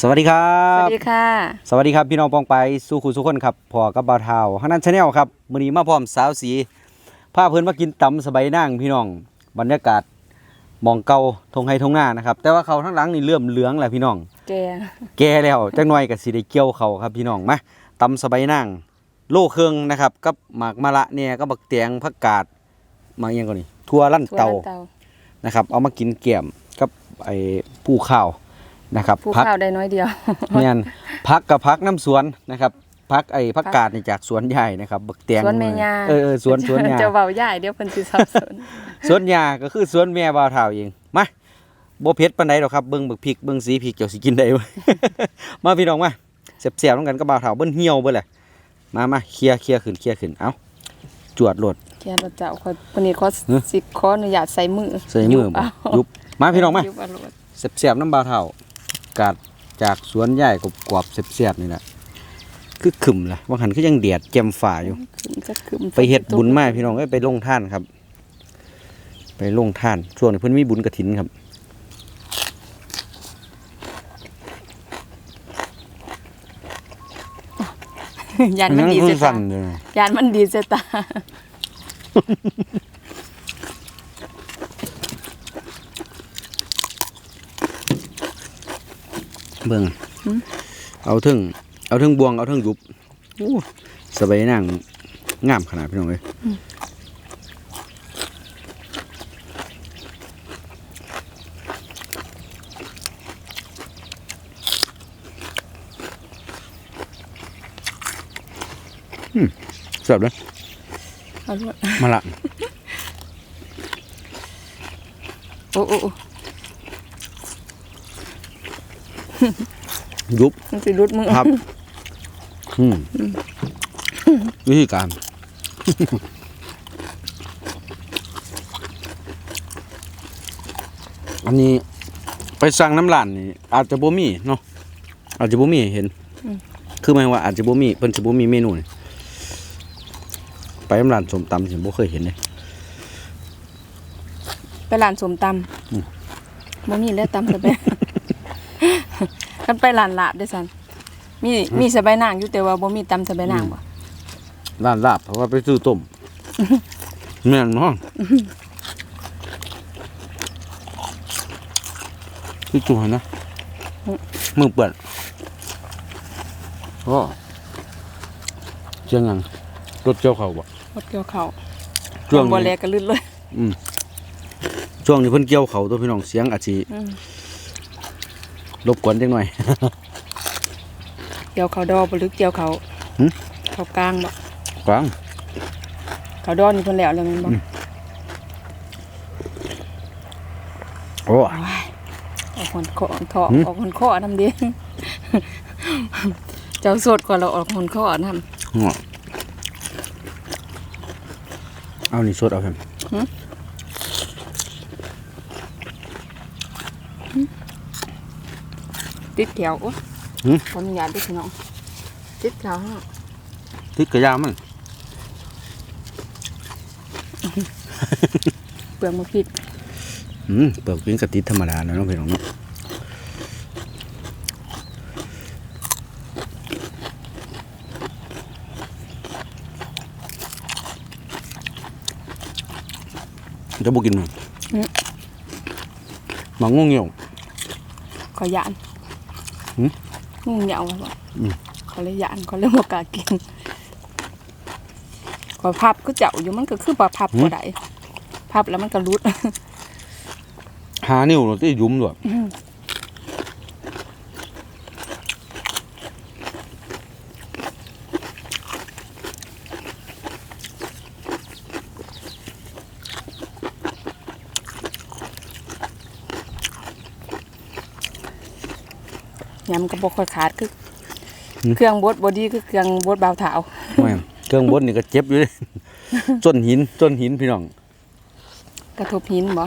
สวัสดีครัสวับสดีค่ะ สวัสดีครับพี่น้องปองไปสู้คุณสุกคนครับพอกับบ่าวเทาฮันนันชาแนลครับมื้อนี้มาพร้อมสาวสีพาเพิ่นมากินตำสบายนางพี่น้องบรรยากาศหมองเก่าทงไฮทงหน้านะครับ แต่ว่าเขาทั้งหลังนี่เริ่มเหลืองแล้วพี่น้อง แกแก่แล้วจักหน่อยก็สิได้เกี่ยวเขาครับพี่น้องมาตำสบายนางโลเครื่องนะครับกับหมากมะละเนี่ยก็บักเตียงผักกาดหมากอิหยังก่อนนี่ทั่วลั่นถั่วเตาลันเตานะครับ เอามากินแกล้มกับไอ้ผู้ข้าว นะครับผู้ผักข้าวได้น้อยเดียวแม่นพักกับพักน้ำสวนนะครับพักไอ้พักกาดนี่จากสวนใหญ่นะครับบักเตียงสวนแม่ย่าเออเออสวนสวนยาเจะเบาใหญ่เดี๋ยวเพิ่นสิสับสนสวนยาก็คือสวนแม่บ่าวเฒ่าเองมาบ่เผ็ดปานใดดอกครับเบิ่งบักพริกเบิ่งสีพริกเจ้าสิกินได้บ่มาพี่น้องมาแซ่บๆนำกันกับบ่าวเฒ่าเบิ่นเหี่ยวเบิ่แหละมามาเคลียร์เคลียร์ขึ้นเคลียร์ขึ้นเอ้าจวดโลดแกเราจะเอาค่อยวันนี้ขอฮะสิขออนุญาตใส่มือใส่มือบ่เายุบมาพี่น้องมายุบเอโลดแซ่บๆน้ำบ่าวเฒ่า กาดจากสวนใหญ่กรอบๆแซ่บๆนี่แหละคือขึมล่ะว่าหันคือยังแดดแจ่มฝ่าอยู่ขึ้นจะขึ้นไปเฮ็ดบุญมาพี่น้องเอ้ยไปลงท่านครับ ไปลงท่าน ช่วงนี้เพิ่นมีบุญกระถินครับยานมันดีคืเสีอยสั่ตานเลยยานมันดีเสียตา เบิ่งเอาถึงเอาถึงบวงเอาถึงยุบโอ้สบายนั่งงามขนาดพี่น้องเอ้ยอืมแซ่บเลยเอาโลดมาละโอ้โอ้โอ้ ยุบมันสิรุดมือครับอืมวิธีการอันนี้ไปสั่งน้ำร้านนี่อาจจะบ่มีเนาะอาจจะบ่มีให้เห็น คือหมายว่าอาจจะบ่มีเพิ่นสิบ่มีเมนูนี่ไปน้ำร้านส้มตำสิบ่เคยเห็นเลยไปร้านสมตอืมำบ่มีแล้วตำสบาย กันไปร้านลาบเด้อซันมีมีสบายนางอยู่แต่ว่าบ่มีตำสบายนางบ่ร้านลาบเพราะว่าไปซื้อต้มแม่นเนาะคือจุหันนะมือเปิดก็เชียงยังรถเจ้าเขาบ่รถเกี่ยวข้าวช่วงบ่แลนี้ก็ลื่นเลยช่วงนี้เพิ่นเกี่ยวเขาตัวพี่น้องเสียงอาจสิ อืม รบกวนจังหน่อยเกี่ยวข้าวดอบ่หรือเกี่ยวข้าวหึข้าวกลางบ่กวางข้าวดอนี่เพิ่นแล้วแล้วแม่นบ่โอ้ ออกหอนคอทอหึ ออกหอนคอทำดีเจ้าสดกว่าเราออกหอนคอทำหัวเอานี่สดเอาครับ ติดแถวโอ้หึขออนุญาตด้วยพี่น้องติดแถวเนาะทิศกระยามันเปลือกมะพริกอืมเปลือกเป็นกระติดธรรมดานะเน้องพี่น้องเนาะจะบุกินมั้งหมังงงเหี่ยวขอยานหึ งูเหนียวบ่อืมขอเลยยานขอเลยบ่กล้ากินขอพับก็เจ้าอยู่มันก็คือบ่พับบ่ได้พับแล้วมันก็รุดหานิ้วเราที่ยุ่มด้วย ยำก็บ่ค่อยขาดคืออเครื่องบดบ่ดีคือเครื่องบดเบาเท้าแม่นเครื่องบดนี่ก็เจ็บอยู่เลยจนหินจนหินพี่น้อง กระทบหินบ่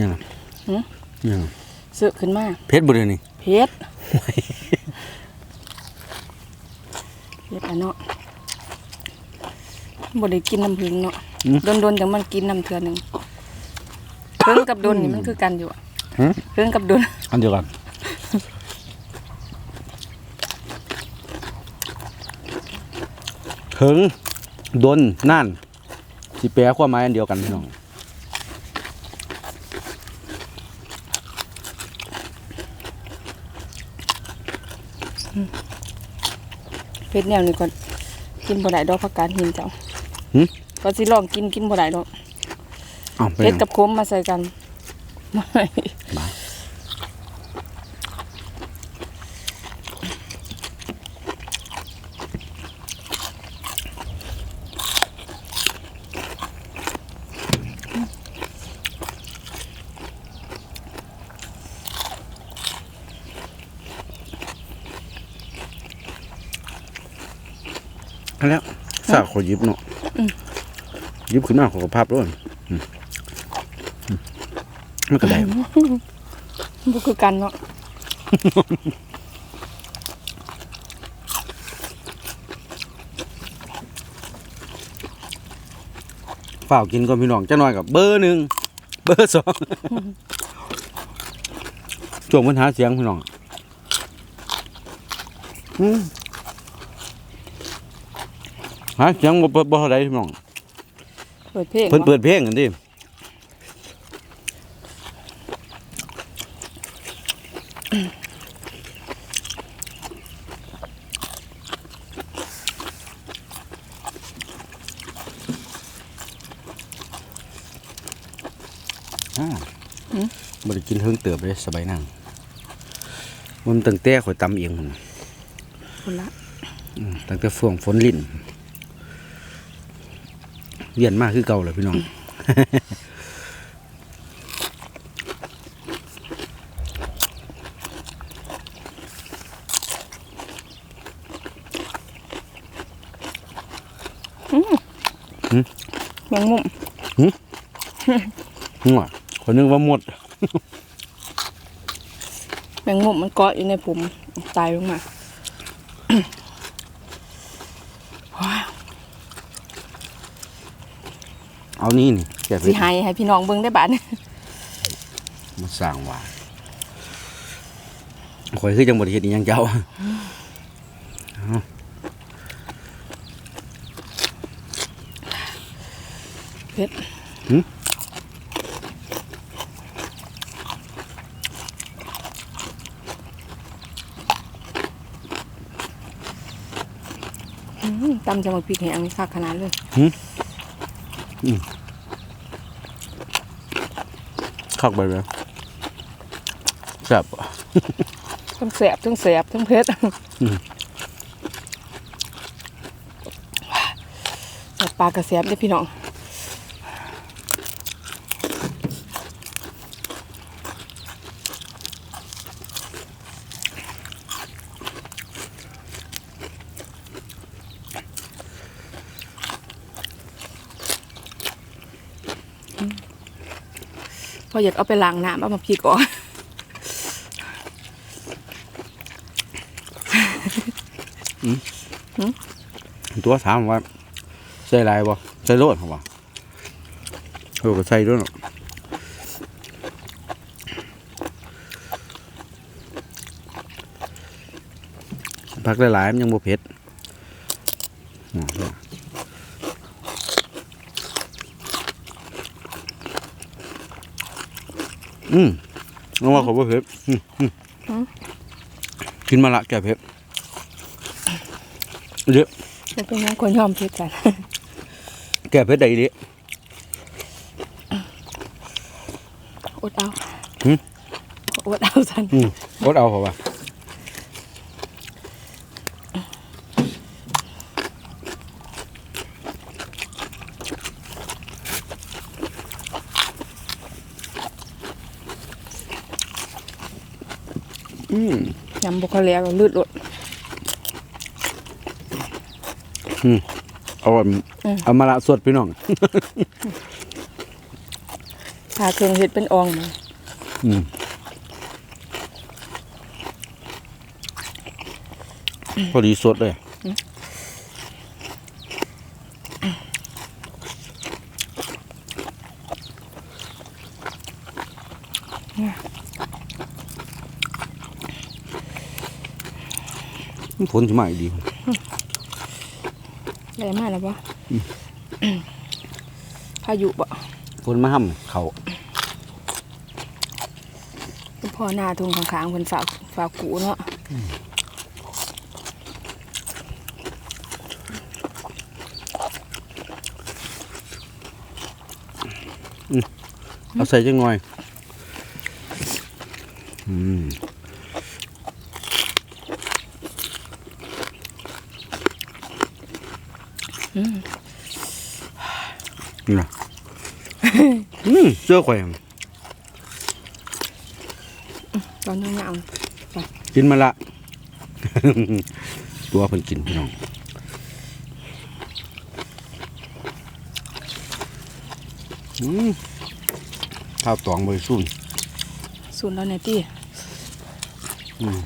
ยังหือยังเสือขึ้นมาเพชรบุรีนี่เพชรเพชรอะเนาะบ่ได้กินน้ำผึ้งเนาะโดนๆจังมันกินน้ำเทื่อหนึงเพิ่งกับโดนนี่มันคือกันอยู่อะหือเพิ่งกับโดนอันเดียวกันถึงดนนั่นสิแปลความหมายอันเดียวกันพี่น้อง เพชรแนวนี้ก่อนกินบ่ได้ดอกผักกาดหินเจ้าหึก็สิลองกินกินบ่ได้ดอกอ้าวเป็เพนชรกับขมมาใส่กันไม่อั แล้วสาวขอหยิบเนาะหยิบขึ้นมาขอภาพด้วยอืมอืมมันก็ได้บ่คือกันเนาะฝ่าวกินก่อนพี่น้องจะน้อยกับเบอร์หนึ่งเบอร์สองช่วงปัญหาเสียงพี่น้อง อืม หาเสียงบ่บ่บ่เท่าใดพี่น้องเปิดเพลงเพิ่นบ่เปิดเพลงกันดิอ่าบ่ได้กินเฮิงเติบเลยสบายนั่งมันตั้งแต่ข่อยตำเองพุ่นน่ะพุ่นละอืมตั้งแต่ฟ่วงฝนลิ่น เวียนมากคือเก่าเลยพี่น้องแมงมุมหัวคนนึกว่าหมดแมงมุมมันเกาะอยู่ในผมตายลงมา เอานี่นี่แกะไปสิให้ให้พี่น้องเบิ่งได้บาดนี้มาสร้างว่าข่อยคือจังบ่ได้เฮ็ดอีหยังเจ้าเพชรหึอืมตำจะมาพริกแห้งนี่คักขนาดเลย คักไปเลยแซ่บบ่ทั้งแสบทั้งแสบทั้งเพชรแต่ปลากระแสบเด้อพี่น้อง ออยากเอาไปล้างน้ำเอามาพริกออกตัวถามว่าใส่หลายบ่ใส่โลดเหรอวะเออก็ใส่ด้วยเนาะพักหลายๆมันยังบ่เผ็ดอ๋อ อืมน้องว่าเขาบ่เผ็ดอืมอืมกินมาละแก่เผ็ดเยอะจะเป็นยังคนยอมเพชรกันแก่เผ็ดได้ดิอดเอาหึอดเอาสันอืมกดเอาเขาว่า อืมยำบุคเลียก็ลืดลดเอาอันอืมเอามาละสวดพี่น้องหาเครื่องเฮ็ดเป็นอองมาอืมพอดีสดเลย ฝนจะมาอีกดีได้มาแล้วบ่พายุบ่ฝนมาห้ำเขาคุณพ่อหน้าทุ่งข้างๆเพิ่นฝากฝากกูเนาะเอาใส่จังหน่อย อืม นี่นะอืมเสื้อแขวนตอนยาวกินมาละ ตัวเพิ่นกินพี่น้องอืมข้าวตองบริสุทธิ์ๆสูนแล้วเนี่ยติอืม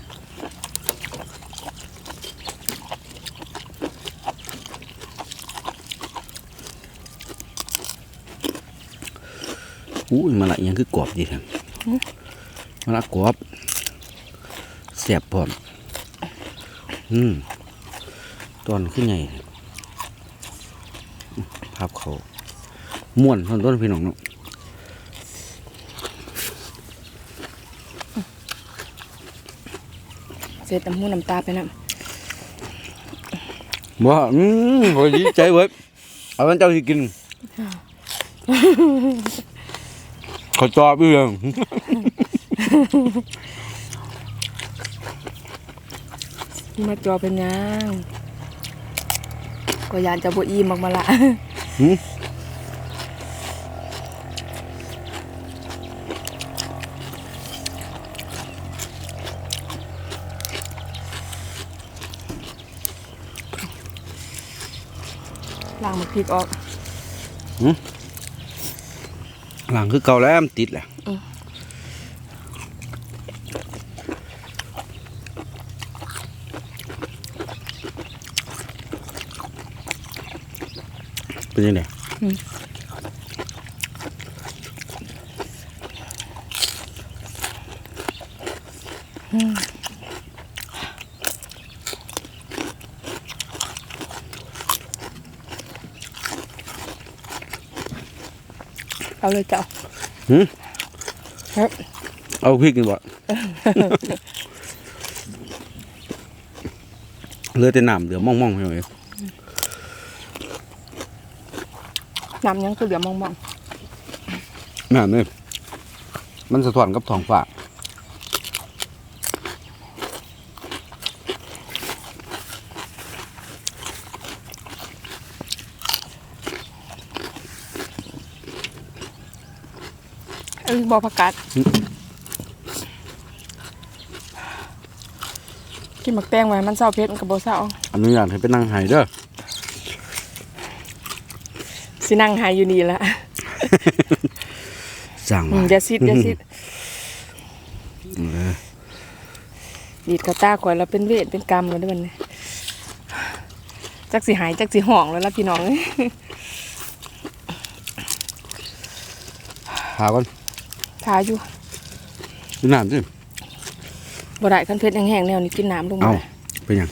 อู้ยมาละอิหยังคือกรอบดีแท้มาละกรอบแซ่บพร้อมอืมตอนขึ้นใหญ่ภาพเขาม่วนทนต้นพี่น้องเนาะเสร็จน้ำหูน้ำตาไปนำบ่อืมโอ้ยดีใจเว้ยเอาวันเจ้าสิกิน ขอจอบเอื้องมาจอเป็นหยังก็ยานจะบ่อิ่มมากมาละหืมล้างหมกพริกออก หลังคือเก่าแล้วมันติดแหละอืมเป็นยังไง เอาเลยเจ้าหืมครับเอาพริกกันบ่เหลือแต่น้ำเหลือม่องๆให้หน่อยน้ำยังคือเหลือมองน้ำเนี่ยมันสะท้อนกับท้องฟ้า ๆเอ้ยบอผักกาดกินหมักแตงไว้มันเศร้าเพชรมันกับโบเศร้าอนุญาตให้ไปนั่งไห้เด้อสินั่งหายอยู่นี่ละสั่งอืมามอย่าซิดอย่าซิดเออดีดกระตาข่อยแล้วเป็นเวทเป็นกรรมแล้วเด้วยมันยจักสิหายจักสิห่องแล้วล่ะพี่น้องหาก่อน ทาอยู่ดูน้ำสิบ่ได้คันเพชรแห้งๆแนวนี้กินน้ำลงเอามาเป็นหยัง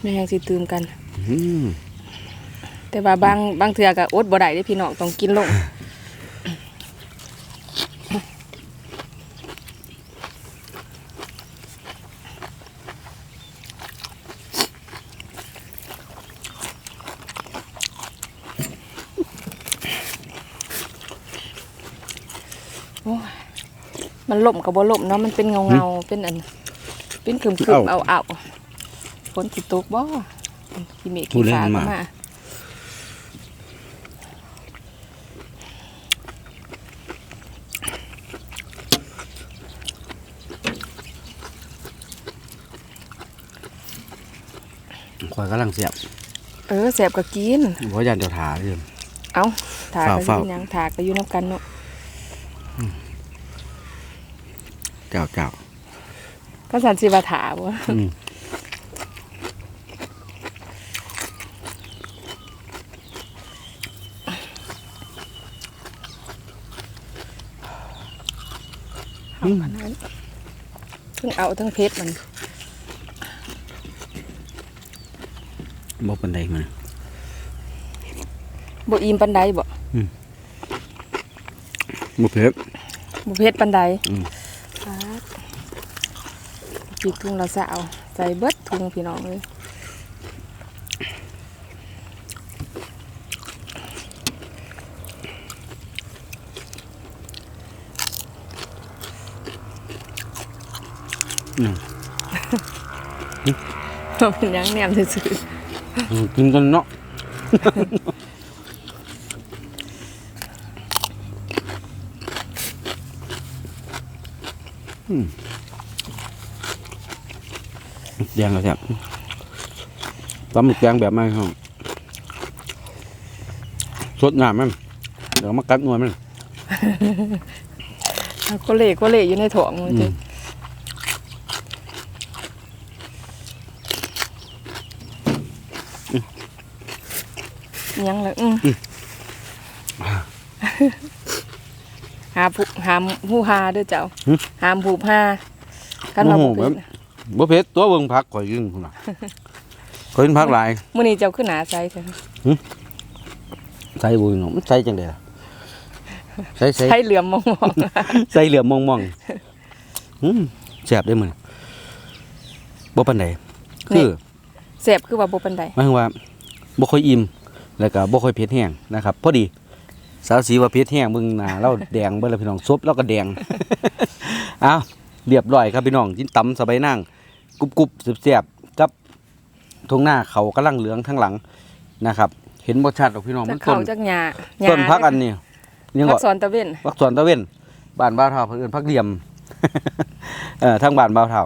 ไม่แห้งสิตื่มกันอืมแต่ว่าบางบางเทื่อก็อดบ่ได้เด้อพี่น้องต้องกินลง ล่มกับบ่ล่มเนาะมันเป็นเงาเงาๆเป็นอัน เป็นคืมคืมเอาเอาฝนสิตกบ่ขี้เมฆขี้ฟ้าก็มาคอยกำลังเสียบ เออแสบก็กินเพราะยันเจ้าถาเลยเอาถากก็อเฝ้ายู่ๆหยังถากก็อยู่น้ำกันเนาะ เจ้าเจ้าก็สันสิบาถาบ่อืมเอามานั้นทั้งเอาทั้งเพชรมันบ่ปันใดมันบ่อิ่มปันใดบ่บ่เผ็ดบ่เพชรปันใดอืมครับ ปีกถุงละสาวใส่เบิดถุงพี่น้องเลยอืมบ่เป็นหยังแหนมซื่ออืมกินกันเนาะ ดงแล้วแซ่บปลาหมึกแดงแบบไม่ครับสดน้ำมันเดี๋ยวมากัดหน่วยมันๆเอาก็เละก็เละอยู่ในถ่วงมือเจ้อืมยังเลยอืมหาผู้หามผู้หาเด้อเจ้าหึหามผู้หากันว่าโอ้บ่โหเป็นแบบบ่เผ็ดตัวเบิ่งผักข่อยยิงพุ่นน่ะข่อยกินผักหลายมื้อนี้เจ้าขึ้นหนาใส่เถอะใส่บุยเนาะมันใส่จังได๋ล่ะใส่ใส่ใส่เหลือมมองใส่เหลือมมองๆอืมแซ่บได้อมื้อบ่ปานใดคือๆแซ่บคือว่าบ่ปานใดหมายถึงว่าบ่ค่อยอิ่มแล้วก็บ่ค่อยเผ็ดแห้งนะครับพอดีสาวสีว่าเผ็ดแห้งเบิ่งหน้าเราแดงเบิ่แล้วพี่น้องซบเราก็แดง อ้าวเรียบร้อยครับพี่น้องกินตำสบายนั่ง กรุบๆแซ่บๆกับทงหน้าเขากำลังเหลืองทั้งหลังนะครับ เห็นบ่ชัดหรอกพี่น้องจัมักนเข้าต้นจักหญ้าต้นพักอันนี้ยังพัก็กสอนตะเว้นพักสวนตะเว้นบ้านบ้าวเท่าเพิ่นเอิ้นพักเหลี่ยมเอ่อทางบ้านบ้าวเท่า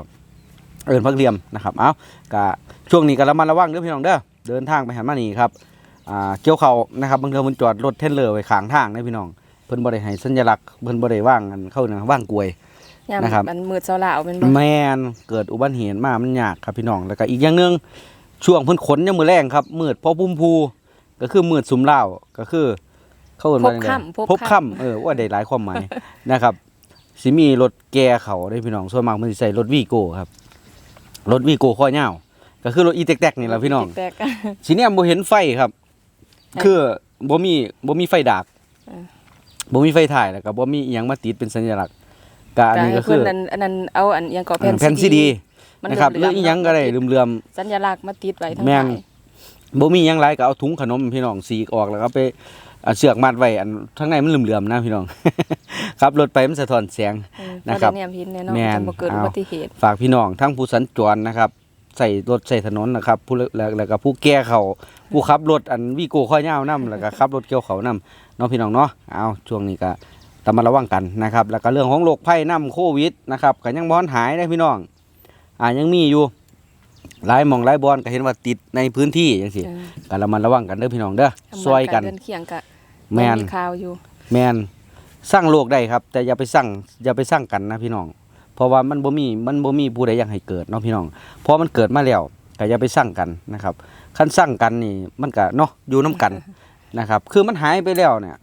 เอิ้นพักเหลี่ยมนะครับเอ้ากะช่วงนี้ก็ระมัดระวังเด้อพี่น้องเด้อเดินทางไปหามานี่ครับอ่าเกี่ยวเขานะครับบางเทื่อเพิ่นจอดรถเทรลเลอร์ไว้ข้างทางเด้อพี่น้องเพิ่นบ่ได้ให้สัญลักษณ์เพิ่นบ่ได้ว่างอันเข้านะว่างกลวย ยามนะครับ มันมืดเช้าลาวแม่นบ่แม่นเกิดอุบัติเหตุมามันยากครับพี่น้องแล้วก็อีกอย่างหนึงช่วงเพิ่นขนยังมือแรงครับมืดพอพุ่มพูก็คือมืดสุมเหล้าก็คือ เขาเอิ้นว่าจังไดพบค่ำพบพบค่ำค่ำเออว่าได้หลายความหมาย นะครับสิมีรถแก่เขาได้พี่น้องส่วนมากมันสิใส่รถวีโก้ครับรถวีโก้ข้อยาวก็คือรถอีแตกๆนี่แหละพี่น้องแตกๆสิเนี่ยบ่เห็นไฟครับเอ้ยคือบ่มีบ่มีไฟดากเออ บ่มีไฟถ่ายแล้วก็บ่มีอีหยังมาติดเป็นสัญลักษณ์ ก็อันนี้ก็ก็คืคืออนั้นอันนั้นเอาอันอิหยังก็แผ่นซีดีมันนะครับหเหรืลืออมๆอีหยังก็ได้แล้วเลื่อมสัญลักษณ์มาติดไว้ทั้งแม่นหลายๆบ่มีหยังหลายก็เอาถุงขนมพี่น้องสีกออกแล้วก็ไปเอาเชือกมัดไว้อันข้างในมันเหลื่อมๆนะพี่น้องครับรถไปมันสะท้อนแสงเออนะครับบ่ได้แนมเห็นแน่นอนแม่นจะบ่เกิดเอาอุบัติเหตุฝากพี่น้องทั้งผู้สัญจรนะครับใส่รถใส่ถนนนะครับผู้แล้วแล้วก็ผู้แก้เขาผู้ขับรถอันวีโก้ข้อยาวนํแล้วก็ขับรถเกี่ยวเขานํเนาะพี่น้องเนาะเอาช่วงนี้ก็ ต้องมาระวังกันนะครับ แล้วก็เรื่องของโรคภัยนํโควิดนะครับก็ยังบ่ทันหายได้พี่น้อง อ่ายังมีอยู่หลายหมองหลายบอนก็เห็นว่าติดในพื้นที่จังซี่เออก็ระมัดระวังกันเด้อพี่น้องเด้อทำซอยกันเดินเคียงกะแม่นมีข่าวอยู่ แมนสร้างโลกได้ครับ แต่อย่าไปสร้างอย่าไปสร้างกันนะพี่น้อง เพราะว่ามันบ่มีมันบ่มีผู้ใดอยากให้เกิดเนาะพี่น้องเพราะมันเกิดมาแล้วก็อย่าไปสร้างกันนะครับคันสร้างกันนี่มันก็เนาะอยู่น้กันนะครับ คือมันหายไปแล้วเนี่ย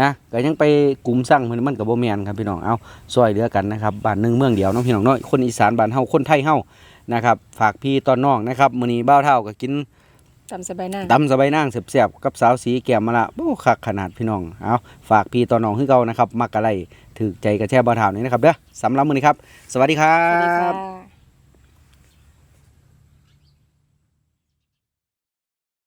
นะก็ยังไปกลุ่มสร้างมันมันก็บ่แม่นครับพี่น้องเอาซอยเหลือกันนะครับบ้านหนึงเมืองเดียวเนาะพี่น้องเนาะคนอีสานบ้านเฮาคนไทยเฮานะครับฝากพี่ตอนน้องนะครับมื้อนี้บ้าวเท่าก็กินจำสบายหน้าตำสบายนางเสียบๆกับสาวสีแก้มมาละโอ้คักขนาดพี่น้องเอาฝากพี่ต่อน้องให้เก่านะครับมักกะไรถือใจกระแช่บ่าวเท่านี้นะครับเด้อสำหรับมื้อนี้ครับ สวัสดีครัสวัสดีบค่ะ